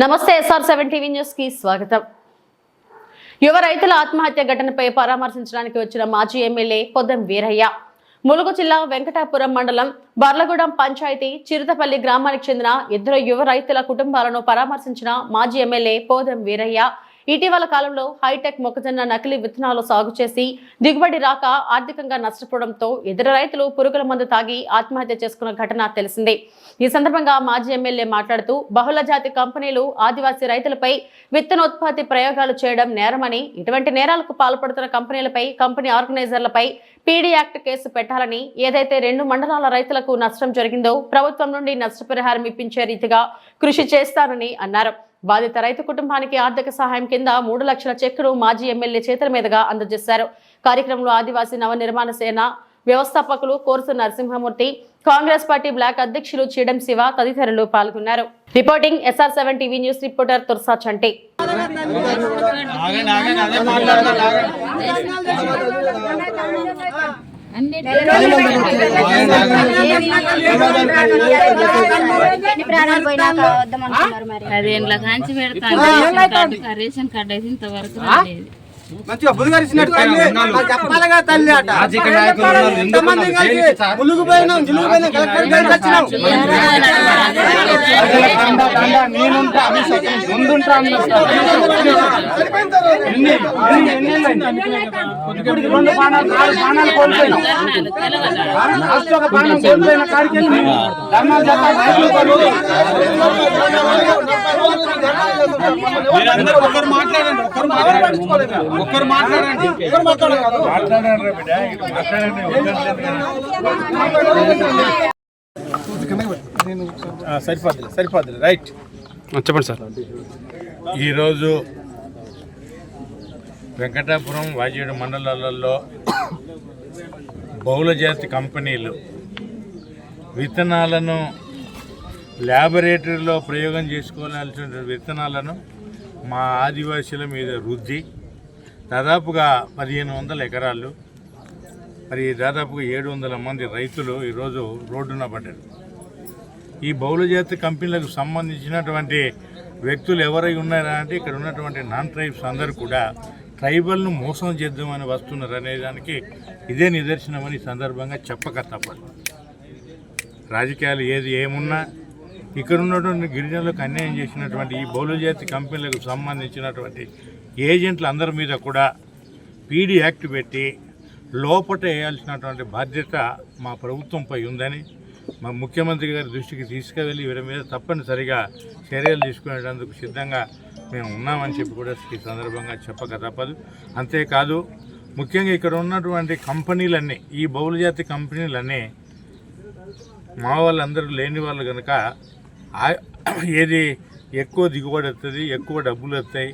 నమస్తే SR seven TV న్యూస్కి స్వాగతం. యువ రైతుల ఆత్మహత్య ఘటనపై పరామర్శించడానికి వచ్చిన మాజీ ఎమ్మెల్యే పొద్దం వీరయ్య. ములుగు జిల్లా వెంకటాపురం మండలం బర్లగూడెం పంచాయతీ చిరుతపల్లి గ్రామానికి చెందిన ఇద్దరు యువ రైతుల కుటుంబాలను పరామర్శించిన మాజీ ఎమ్మెల్యే పోదం వీరయ్య. ఇటీవల కాలంలో హైటెక్ మొక్కజొన్న నకిలీ విత్తనాలు సాగు చేసి దిగుబడి రాక ఆర్థికంగా నష్టపోవడంతో ఇద్దరు రైతులు పురుగుల మందు తాగి ఆత్మహత్య చేసుకున్న ఘటన తెలిసిందే. ఈ సందర్భంగా మాజీ ఎమ్మెల్యే మాట్లాడుతూ బహుళ జాతి కంపెనీలు ఆదివాసీ రైతులపై విత్తనోత్పత్తి ప్రయోగాలు చేయడం నేరమని ఇటువంటి నేరాలకు పాల్పడుతున్న కంపెనీలపై కంపెనీ ఆర్గనైజర్లపై పీడీ యాక్ట్ కేసు పెట్టాలని ఏదైతే రెండు మండలాల రైతులకు నష్టం జరిగిందో ప్రభుత్వం నుండి నష్టపరిహారం ఇప్పించే రీతిగా కృషి చేస్తానని అన్నారు. బాధిత రైతు కుటుంబానికి ఆర్థిక సహాయం కింద మూడు లక్షల చెక్కును మాజీ ఎమ్మెల్యే చేతుల మీదుగా అందజేశారు. కార్యక్రమంలో ఆదివాసీ నవనిర్మాణ సేన వ్యవస్థాపకులు కోర్సు నరసింహమూర్తి కాంగ్రెస్ పార్టీ బ్లాక్ అధ్యక్షులు చీడం శివ తదితరులు పాల్గొన్నారు. Reporting SR seven TV news reporter Tursa Chanti. ఆగండి ఆగండి అదే మాట్లాడాలి ఆగండి ఎన్ని ప్రాణాలు పోయినాక వద్దామనుకున్నారు మరి పదేళ్ళ కాంచి పెడతాను రేషన్ కార్డు రేషన్ కార్డు అయితే ఇంతవరకు రాలేదు మంచిగా నాకు చెప్పాలిగా తల్లి అట. ఎంతమంది? కలిసి? ములుగు పోయినాం జిలుగు పోయినాం కలెక్టర్ గారికి వచ్చినాం. మీరందరూ ఒకరు మాట్లాడండి ఒకరు మాట్లాడండి. ఒక్కరు మాట్లాడండి మాట్లాడండి బిడ్డ. మాట్లాడండి సరిపోద్ది సరిపోద్ది రైట్. చెప్పండి సార్. ఈరోజు వెంకటాపురం వాజేడు మండలాలలో బహుళజాతి కంపెనీలు విత్తనాలను ల్యాబొరేటరీలో ప్రయోగం చేసుకోవాల్సిన విత్తనాలను మా ఆదివాసీల మీద రుద్ది దాదాపుగా పదిహేను వందల ఎకరాలు. మరి దాదాపుగా ఏడు వందల మంది రైతులు ఈరోజు రోడ్డున పడ్డారు. ఈ బహుళజాతి కంపెనీలకు సంబంధించినటువంటి వ్యక్తులు ఎవరై ఉన్నారా అంటే ఇక్కడ ఉన్నటువంటి నాన్ ట్రైబ్స్ అందరూ కూడా ట్రైబల్ను మోసం చేద్దామని వస్తున్నారు అనే దానికి ఇదే నిదర్శనమని సందర్భంగా చెప్పక తప్పదు. రాజకీయాలు ఏది ఏమున్నా ఇక్కడ ఉన్నటువంటి గిరిజనులకు అన్యాయం చేసినటువంటి ఈ బహుళజాతి కంపెనీలకు సంబంధించినటువంటి ఏజెంట్లు అందరి మీద కూడా పీడీ యాక్ట్ పెట్టి లోపట వేయాల్సినటువంటి బాధ్యత మా ప్రభుత్వంపై ఉందని మా ముఖ్యమంత్రి గారి దృష్టికి తీసుకువెళ్ళి వీరి మీద తప్పనిసరిగా చర్యలు తీసుకునేటందుకు సిద్ధంగా మేము ఉన్నామని చెప్పి కూడా ఈ సందర్భంగా చెప్పక తప్పదు. అంతేకాదు ముఖ్యంగా ఇక్కడ ఉన్నటువంటి కంపెనీలన్నీ ఈ బహుళజాతి కంపెనీలన్నీ మా వాళ్ళందరూ లేని వాళ్ళు కనుక ఏది ఎక్కువ దిగుబడి వస్తుంది ఎక్కువ డబ్బులు వస్తాయి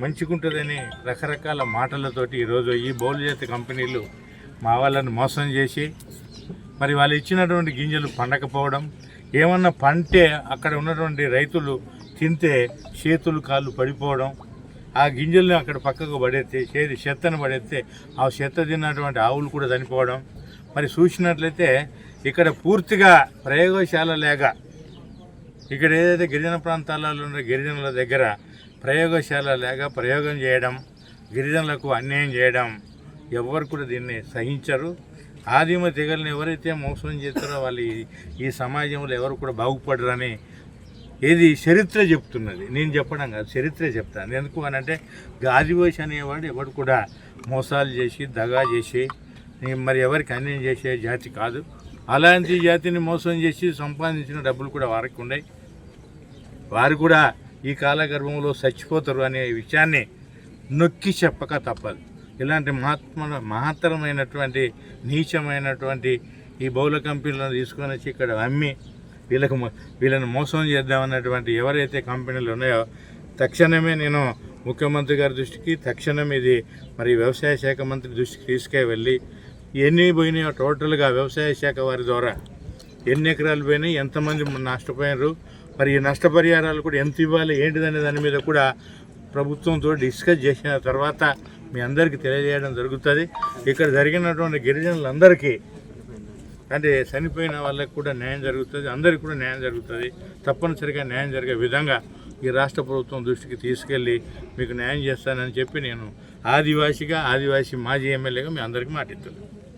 మంచిగుంటుందని రకరకాల మాటలతోటి ఈరోజు ఈ బహుళజాతి కంపెనీలు మా వాళ్ళని మోసం చేసి మరి వాళ్ళు ఇచ్చినటువంటి గింజలు పండకపోవడం ఏమన్నా పంటే అక్కడ ఉన్నటువంటి రైతులు తింటే చేతులు కాళ్ళు పడిపోవడం ఆ గింజల్ని అక్కడ పక్కకు పడేస్తే చేతి చెత్తను పడేస్తే ఆ చెత్త తిన్నటువంటి ఆవులు కూడా చనిపోవడం. మరి చూసినట్లయితే ఇక్కడ పూర్తిగా ప్రయోగశాల లేక ఇక్కడ ఏదైతే గిరిజన ప్రాంతాలలో ఉన్న గిరిజనుల దగ్గర ప్రయోగశాల లేక ప్రయోగం చేయడం గిరిజనులకు అన్యాయం చేయడం ఎవరు కూడా దీన్ని సహించరు. ఆదిమ తెగలను ఎవరైతే మోసం చేస్తారో వాళ్ళు ఈ- సమాజంలో ఎవరు కూడా బాగుపడరని ఏది చరిత్ర చెప్తున్నది. నేను చెప్పడం కాదు చరిత్ర చెప్తాను. ఎందుకు అని అంటే ఆదివాసి అనేవాడు ఎవడు కూడా మోసాలు చేసి దగా చేసి మరి ఎవరికి అన్యాయం చేసే జాతి కాదు. అలాంటి జాతిని మోసం చేసి సంపాదించిన డబ్బులు కూడా వారికి ఉన్నాయి. వారు కూడా ఈ కాలగర్భంలో చచ్చిపోతారు అనే విషయాన్ని నొక్కి చెప్పక తప్పదు. ఇలాంటి మహాత్మ మహత్తరమైనటువంటి నీచమైనటువంటి ఈ బౌల కంపెనీలను తీసుకొని వచ్చి ఇక్కడ అమ్మి వీళ్ళకు వీళ్ళని మోసం చేద్దామన్నటువంటి ఎవరైతే కంపెనీలు ఉన్నాయో తక్షణమే నేను ముఖ్యమంత్రి గారి దృష్టికి తక్షణం ఇది మరి వ్యవసాయ శాఖ మంత్రి దృష్టికి తీసుకెళ్ళి ఎన్ని పోయినాయో టోటల్గా వ్యవసాయ శాఖ వారి ద్వారా ఎన్ని ఎకరాలు పోయినాయి ఎంతమంది నష్టపోయినారు మరి ఈ నష్టపరిహారాలు కూడా ఎంత ఇవ్వాలి ఏంటిదనే దాని మీద కూడా ప్రభుత్వంతో డిస్కస్ చేసిన తర్వాత మీ అందరికీ తెలియజేయడం జరుగుతుంది. ఇక్కడ జరిగినటువంటి గిరిజనులందరికీ అంటే చనిపోయిన వాళ్ళకి కూడా న్యాయం జరుగుతుంది అందరికీ కూడా న్యాయం జరుగుతుంది. తప్పనిసరిగా న్యాయం జరిగే విధంగా ఈ రాష్ట్ర ప్రభుత్వం దృష్టికి తీసుకెళ్ళి మీకు న్యాయం చేస్తానని చెప్పి నేను ఆదివాసిగా ఆదివాసి మాజీ ఎమ్మెల్యేగా మీ అందరికీ మాటిస్తున్నాను.